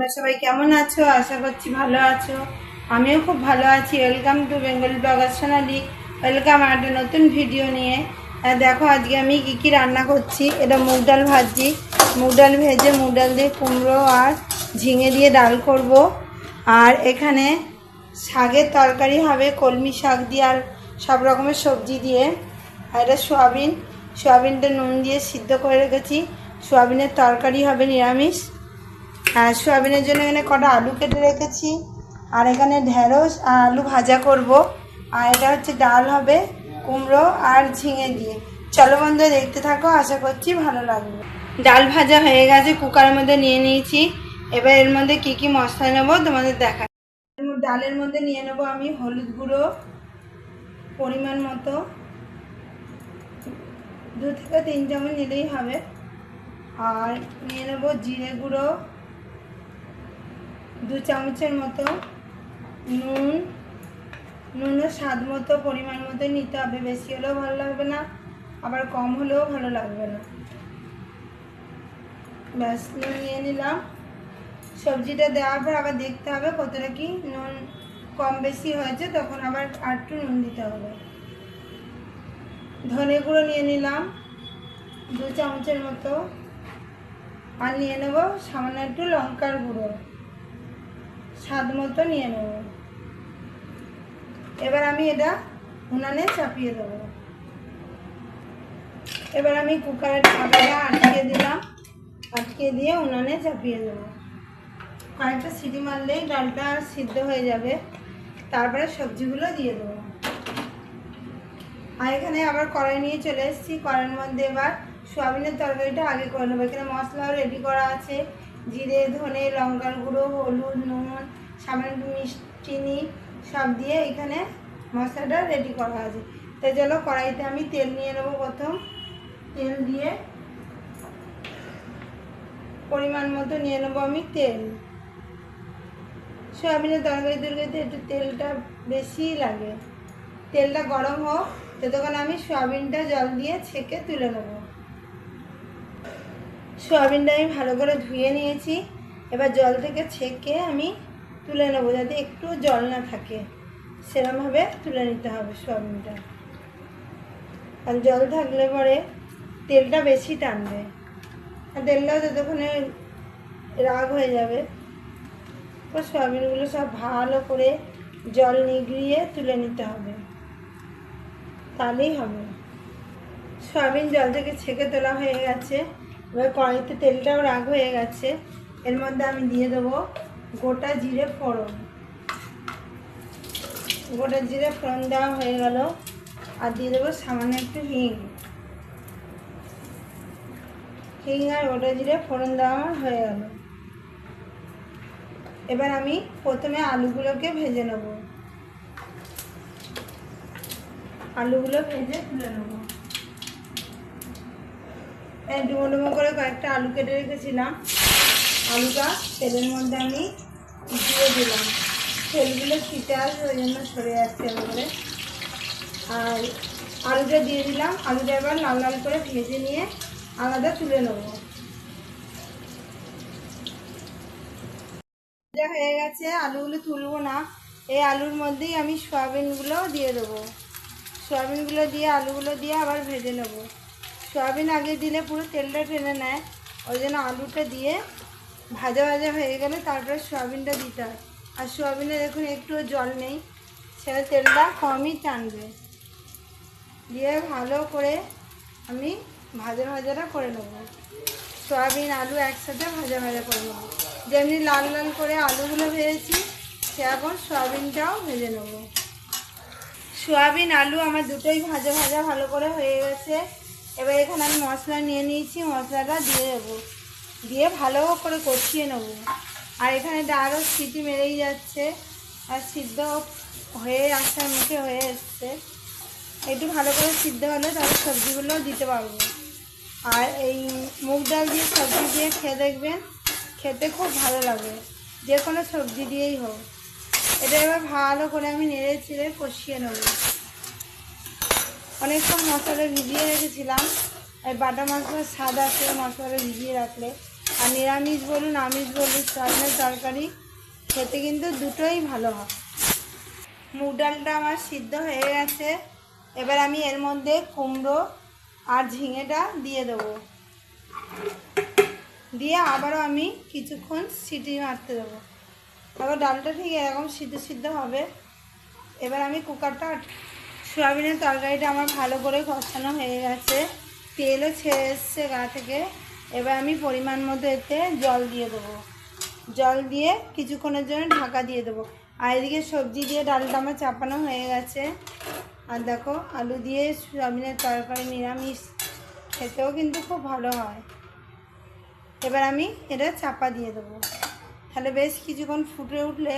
তোমরা সবাই কেমন আছো? আশা করছি ভালো আছো। আমিও খুব ভালো আছি। Welcome to Bengal blogger Sonali welcome একটা নতুন ভিডিও নিয়ে। আর দেখো, আজকে আমি কী কী রান্না করছি। এটা মুগ ডাল ভাজছি মুগ ডাল ভেজে মুগ ডাল দিয়ে কুমড়ো আর ঝিঙে দিয়ে ডাল করব। আর এখানে শাকের তরকারি হবে, কলমি শাক দিয়ে আর সব রকমের সবজি দিয়ে। আর এটা সোয়াবিন। সোয়াবিনটা নুন দিয়ে সিদ্ধ করে রেখেছি। সোয়াবিনের তরকারি হবে নিরামিষ। আর সোয়াবিনের জন্য এখানে কটা আলু কেটে রেখেছি। আর এখানে ঢেঁড়স আর আলু ভাজা করব। আর এটা হচ্ছে ডাল হবে, কুমড়ো আর ঝিঙে দিয়ে। চলো বন্ধু দেখতে থাকো, আশা করছি ভালো লাগবে। ডাল ভাজা হয়ে গেছে, কুকারের মধ্যে নিয়ে নিয়েছি। এবার এর মধ্যে কি কি মশলা নেব তোমাদের দেখা। ডালের মধ্যে নিয়ে নেব আমি হলুদ গুঁড়ো, পরিমাণ মতো। দু থেকে তিন চামচ নিলেই হবে। আর নিয়ে নেব জিরে গুঁড়ো। দু চামচের মতো নুন নুনও স্বাদ মতো, পরিমাণ মতো নিতে হবে। বেশি হলেও ভালো লাগবে না, আবার কম হলেও ভালো লাগবে না। ব্যাস, নুন নিয়ে নিলাম। সবজিটা দেওয়ার পর আবার দেখতে হবে কতটা কি নুন কম বেশি হয়েছে, তখন আবার আর একটু নুন দিতে হবে। ধনে গুঁড়ো নিয়ে নিলাম। দু চামচের মতো। আর নিয়ে নেব সামান্য একটু লঙ্কার গুঁড়ো। স্বাদ মতো নিয়ে নেব। এবার আমি এটা উনানে চাপিয়ে দেবো। এবার আমি কুকারের ঢাকাটা আটকে দিলাম। আটকে দিয়ে উনানে চাপিয়ে দেবো। কয়েকটা সিটি মারলেই ডালটা সিদ্ধ হয়ে যাবে। তারপরে সবজিগুলো দিয়ে দেবো। আর এখানে আবার কড়াই নিয়ে চলে এসেছি। কড়াইয়ের মধ্যে এবার সোয়াবিনের তরকারিটা আগে করে নেব। এখানে মশলাও রেডি করা আছে। জিরে, ধনে, লঙ্কার গুঁড়ো, হলুদ, নুন, সামান্য চিনি সব দিয়ে এখানে মশলাটা রেডি করা আছে তো চলো কড়াইতে আমি তেল নিয়ে নেব প্রথম। তেল দিয়ে পরিমাণ মতো নিয়ে নেব আমি তেল। সয়াবিনের তরকারি তরকারিতে একটু তেলটা বেশি লাগে। তেলটা গরম হোক, ততক্ষণ আমি সয়াবিনটা জল দিয়ে ছেঁকে তুলে নেব। সয়াবিনটা আমি ভালো করে ধুয়ে নিয়েছি। এবার জল থেকে ছেঁকে আমি তুলে নেব যাতে একটু জল না থাকে। সেরমভাবে তুলে নিতে হবে সয়াবিনটা। আর জল থাকলে পরে তেলটা বেশি টানবে। আর তেলটাও যতক্ষণে রাগ হয়ে যাবে, তো সয়াবিনগুলো সব ভালো করে জল নিগড়িয়ে তুলে নিতে হবে। তাহলেই হবে। সয়াবিন জল থেকে ছেঁকে তোলা হয়ে গেছে। এবার কড়াইতে তেলটাও রাগ হয়ে গেছে। এর মধ্যে আমি দিয়ে দেবো গোটা জিরে ফোড়ন। গোটা জিরে ফোড়ন দেওয়া হয়ে গেল। আর দিয়ে দেবো সামান্য একটু হিং। হিং আর গোটা জিরে ফোড়ন দেওয়া হয়ে গেল। এবার আমি প্রথমে আলুগুলোকে ভেজে নেব। আলুগুলো ভেজে তুলে নেব। ডুমো ডুমো করে কয়েকটা আলু কেটে রেখেছিলাম। আলুটা তেলের মধ্যে আমি দিয়ে দিলাম। তেলগুলো ছিটে আসবে, ওই জন্য সরে যাচ্ছে করে আর আলুটা দিয়ে দিলাম। আলুটা এবার লাল লাল করে ভেজে নিয়ে আলাদা তুলে নেব। ভাজা হয়ে গেছে, আলুগুলো তুলবো না। এই আলুর মধ্যেই আমি সয়াবিনগুলো দিয়ে দেবো। সয়াবিনগুলো দিয়ে, আলুগুলো দিয়ে আবার ভেজে নেব। সয়াবিন আগে দিলে পুরো তেলটা টেনে নেয়। ওই জন্য আলুটা দিয়ে ভাজা ভাজা হয়ে গেলে তারপরে সয়াবিনটা দিতে হয়। আর সয়াবিনে দেখুন একটু জল নেই, সেটা তেলটা কমই টানবে। দিয়ে ভালো করে আমি ভাজা ভাজাটা করে নেব। সয়াবিন, আলু একসাথে ভাজা ভাজা করে নেব। যেমনি লাল লাল করে আলুগুলো ভেজেছি, সেরকম সয়াবিনটাও ভেজে নেব। সয়াবিন, আলু আমার দুটোই ভাজা ভাজা ভালো করে হয়ে গেছে। এবার এখানে আমি মশলা নিয়ে নিয়েছি, মশলাটা দিয়ে দেবো। দিয়ে ভালো করে কষিয়ে নেব। আর এখানে আরও সিটি মেরেই যাচ্ছে, আর সিদ্ধ হয়ে আসার মুখে হয়ে এসছে। একটু ভালো করে সিদ্ধ হলে তাহলে সবজিগুলো দিতে পারব। আর এই মুগ ডাল দিয়ে সবজি দিয়ে খেয়ে দেখবেন, খেতে খুব ভালো লাগে। যে কোনো সবজি দিয়েই হোক। এটা এবার ভালো করে আমি নেড়ে চেড়ে কষিয়ে নেব। অনেকক্ষণ মশলা ভিজিয়ে রেখেছিলাম। এই বাটা মশলার স্বাদ আছে, মশলাটা ভিজিয়ে রাখলে। আর নিরামিষ বলুন, আমিষ বলুন সয়াবিনের তরকারি, খেতে কিন্তু দুটোই ভালো হয়। মুগ ডালটা আমার সিদ্ধ হয়ে গেছে। এবার আমি এর মধ্যে কুমড়ো আর ঝিঙেটা দিয়ে দেবো। দিয়ে আবারও আমি কিছুক্ষণ সিটি মারতে দেবো। তারপর ডালটা ঠিক এরকম সিদ্ধ সিদ্ধ হবে। এবার আমি কুকারটা সোয়াবিনের তরকারিটা আমার ভালো করে কষানো হয়ে গেছে। তেলও ছেড়ে এসছে গা থেকে। এবার আমি পরিমাণ মতো এতে জল দিয়ে দেবো। জল দিয়ে কিছুক্ষণের জন্য ঢাকা দিয়ে দেবো। আর এদিকে সবজি দিয়ে ডালটা আমার চাপানো হয়ে গেছে। আর দেখো, আলু দিয়ে সোয়াবিনের তরকারি নিরামিষ। খেতেও কিন্তু খুব ভালো হয়। এবার আমি এটা চাপা দিয়ে দেবো। তাহলে বেশ কিছুক্ষণ ফুটে উঠলে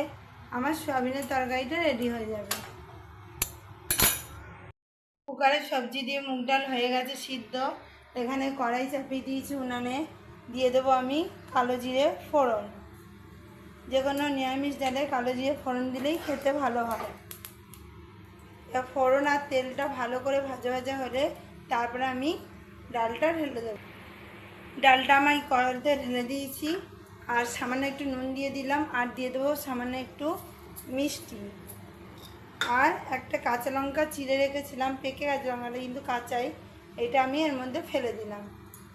আমার সোয়াবিনের তরকারিটা রেডি হয়ে যাবে। কুকারে সবজি দিয়ে মুগ ডাল হয়ে গেছে সিদ্ধ। এখানে কড়াই চাপিয়ে দিয়েছি উনানে। দিয়ে দেবো আমি কালো জিরে ফোড়ন। যে কোনো নিরামিষ ডালে কালো জিরে ফোড়ন দিলেই খেতে ভালো হয়। ফোড়ন আর তেলটা ভালো করে ভাজা ভাজা হলে তারপরে আমি ডালটা ঢেলে দেবো। ডালটা আমি কড়াইতে ঢেলে দিয়েছি। আর সামান্য একটু নুন দিয়ে দিলাম। আর দিয়ে দেবো সামান্য একটু মিষ্টি। আর একটা কাঁচা লঙ্কা চিড়ে রেখেছিলাম, পেকে কাঁচা লঙ্কাটা কিন্তু কাঁচাই। এটা আমি এর মধ্যে ফেলে দিলাম।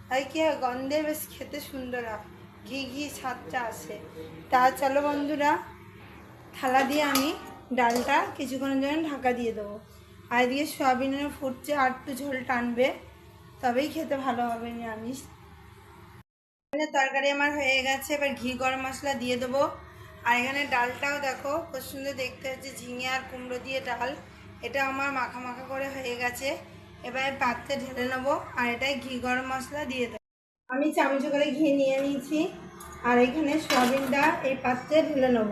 আর কি হয়, গন্ধে বেশ খেতে সুন্দর হয়। ঘি ঘি স্বাদটা আসে। তা চলো বন্ধুরা, থালা দিয়ে আমি ডালটা কিছুক্ষণের জন্য ঢাকা দিয়ে দেবো। আর এদিকে সয়াবিনের ফুটছে আর একটু ঝোল টানবে, তবেই খেতে ভালো হবে, নিরামিষ। তরকারি আমার হয়ে গেছে, এবার ঘি গরম মশলা দিয়ে দেবো। আর এখানে ডালটাও দেখো, খুব সুন্দর দেখতে হচ্ছে, ঝিঙে আর কুমড়ো দিয়ে ডাল। এটা আমার মাখা মাখা করে হয়ে গেছে। এবার পাত্রে ঢেলে নেব, আর এটাই ঘি গরম মশলা দিয়ে দেবো। আমি চামচ করে ঘি নিয়ে নিয়েছি, আর এখানে সয়াবিনটা এই পাত্রে ঢেলে নেব।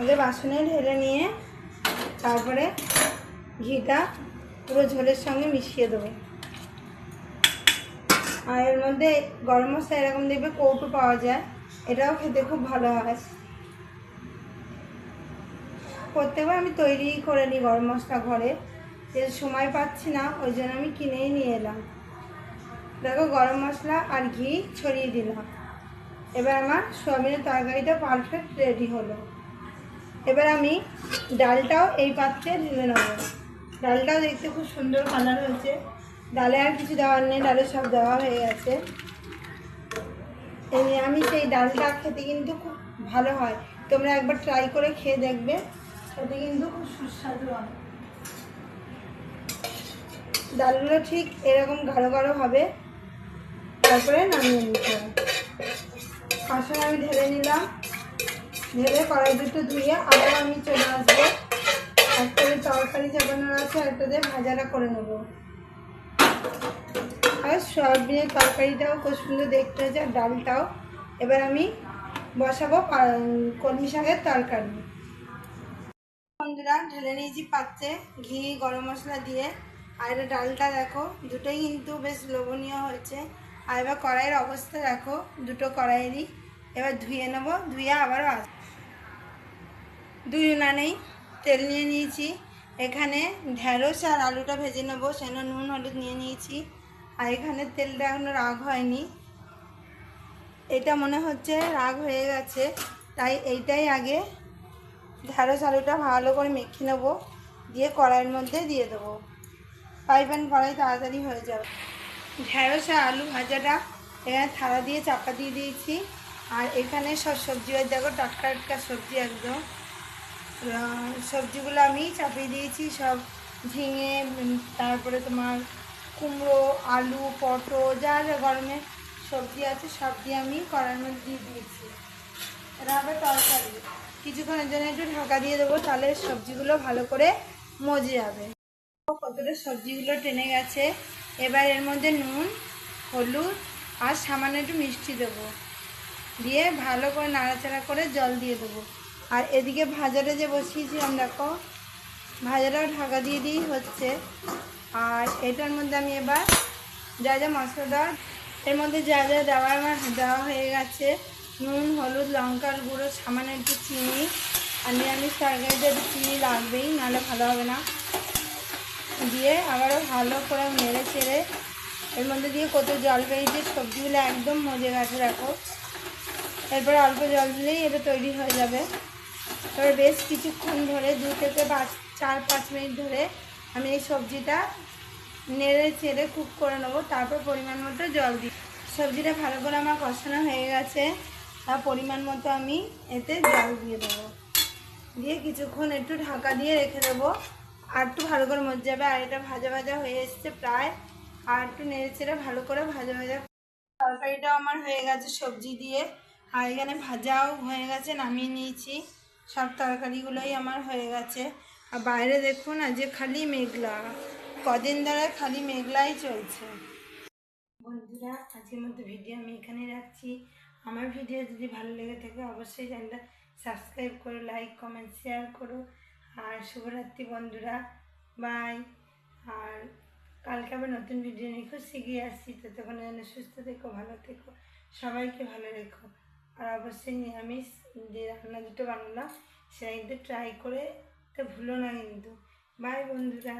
আগে বাসনে ঢেলে নিয়ে তারপরে ঘিটা পুরো ঝোলের সঙ্গে মিশিয়ে দেবো। আর এর মধ্যে গরম মশলা এরকম দেখবে কৌটো পাওয়া যায়। এটাও খেতে খুব ভালো হয়। প্রত্যেকবার আমি তৈরি করে নিই গরম মশলা ঘরে। যে সময় পাচ্ছি না, ওই জন্য আমি কিনেই নিয়ে এলাম। দেখো, গরম মশলা আর ঘি ছড়িয়ে দিলাম। এবার আমার সোয়াবিনের তরকারিটা পারফেক্ট রেডি হলো। এবার আমি ডালটাও এই পাত্রে ঢেলে নেব। ডালটাও দেখতে খুব সুন্দর কালার হয়েছে। ডালে আর কিছু দেওয়ার নেই, ডালে সব দেওয়া হয়ে গেছে। আমি সেই ডালটা খেতে কিন্তু খুব ভালো হয়। তোমরা একবার ট্রাই করে খেয়ে দেখবে। খেতে কিন্তু খুব সুস্বাদু হয় ডালগুলো ঠিক এরকম গাঢ় গাঢ় হবে। তারপরে নামিয়ে নিতে হবে। পাশে আমি ঢেলে নিলাম। ঢেলে কড়াই দুটো ধুয়ে আবার আমি চলে আসব। একটা দিয়ে তরকারি চাপানোর আছে, একটা দিয়ে ভাজাটা করে নেব। আর সয়াবিনের তরকারিটাও খুব সুন্দর দেখতে হয়েছে, আর ডালটাও। এবার আমি বসাবো কলমি শাকের তরকারি। বন্ধুরা, ঢেলে নিয়েছি পাত্রে ঘি, গরম মশলা দিয়ে। আর এটা ডালটা দেখো, দুটোই কিন্তু বেশ লোভনীয় হয়েছে। আর এবার কড়াইয়ের অবস্থা দেখো, দুটো কড়াইয়েরই। এবার ধুয়ে নেব, ধুয়ে আবারও আস দুই উনানেই তেল নিয়ে নিয়েছি। এখানে ঢেঁড়স আর আলুটা ভেজে নেব সেন নুন, হলুদ নিয়ে নিয়েছি। আর এখানে তেলটা এখনও রাগ হয়নি। এটা মনে হচ্ছে রাগ হয়ে গেছে, তাই এইটাই আগে ঢেঁড়স আলুটা ভালো করে মেখে নেব, দিয়ে কড়াইয়ের মধ্যে দিয়ে দেবো। ফ্রাই প্যান কড়াই তাড়াতাড়ি হয়ে যাবে। ঢেঁড়স আর আলু ভাজাটা এখানে থালা দিয়ে চাপা দিয়ে দিয়েছি। আর এখানে সব সবজি আর দেখো টাটকা টাটকা সবজি একদম। সবজিগুলো আমি চাপিয়ে দিয়েছি, সব ঝিঙে তারপরে তোমার কুমড়ো, আলু, পটল, যা যা গরমে সবজি আছে সব দিয়ে আমি কড়ার মধ্যে দিয়ে দিয়েছি। এটা হবে তরকারি। কিছুক্ষণের জন্য একটু ঢাকা দিয়ে দেবো, তাহলে সবজিগুলো ভালো করে মজে যাবে। কতটা সবজিগুলো টেনে গেছে। এবার এর মধ্যে নুন, হলুদ আর সামান্য একটু মিষ্টি দেবো। দিয়ে ভালো করে নাড়াচাড়া করে জল দিয়ে দেবো। আর এদিকে ভাজাটা যে বসিয়েছিলাম, দেখো, ভাজাটাও ঢাকা দিয়ে দিয়েই হচ্ছে। আর এটার মধ্যে আমি এবার যা যা মশলা এর মধ্যে যা যা দেওয়া আমার দেওয়া হয়ে গেছে। নুন, হলুদ, লঙ্কার গুঁড়ো, সামান্য একটু চিনি। আর নিরামিষ তরকারিতে একটু চিনি লাগবেই, নাহলে ভালো হবে না। দিয়ে আবারও ভালো করে নেড়ে চেড়ে এর মধ্যে দিয়ে কত জল বেরিয়েছে, সবজিগুলো একদম মজে গেছে, দেখো। এরপরে অল্প জল দিলেই এটা তৈরি হয়ে যাবে। এবার বেশ কিছুক্ষণ ধরে, দু থেকে পাঁচ চার, পাঁচ মিনিট ধরে আমি এই সবজিটা নেড়ে চেড়ে কুক করে নেব, তারপর পরিমাণ মতো জল দিই। সবজিটা ভালো করে আমার কষানো হয়ে গেছে, তার পরিমাণ মতো আমি এতে জল দিয়ে দেবো। দিয়ে কিছুক্ষণ একটু ঢাকা দিয়ে রেখে দেবো, আর একটু ভালো করে মজে যাবে, আর এটা ভাজা ভাজা হয়ে এসছে প্রায়, আর একটু নেড়ে চেড়ে ভালো করে ভাজা ভাজা তরকারিটাও আমার হয়ে গেছে সবজি দিয়ে, আর এখানে ভাজাও হয়ে গেছে, নামিয়ে নিয়েছি। সব তরকারিগুলোই আমার হয়ে গেছে। আর বাইরে দেখুন আজকে খালি মেঘলা। কদিন ধরে খালি মেঘলাই চলছে। বন্ধুরা, আজকের মতো ভিডিও আমি এখানে রাখছি। আমার ভিডিও যদি ভালো লেগে থাকে, অবশ্যই চ্যানেলটা সাবস্ক্রাইব করো লাইক কমেন্ট শেয়ার করো। আর শুভরাত্রি বন্ধুরা। বাই আর কালকে আবার নতুন ভিডিও নিয়ে খুব শিখিয়ে আসছি। তো ততক্ষণ যেন সুস্থ থেকো, ভালো থেকো, সবাইকে ভালো রেখো। আর অবশ্যই নিরামিষ যে রান্না দুটো বানালাম, সেটা কিন্তু ট্রাই করে ভুলো না কিন্তু। বাই বন্ধুরা।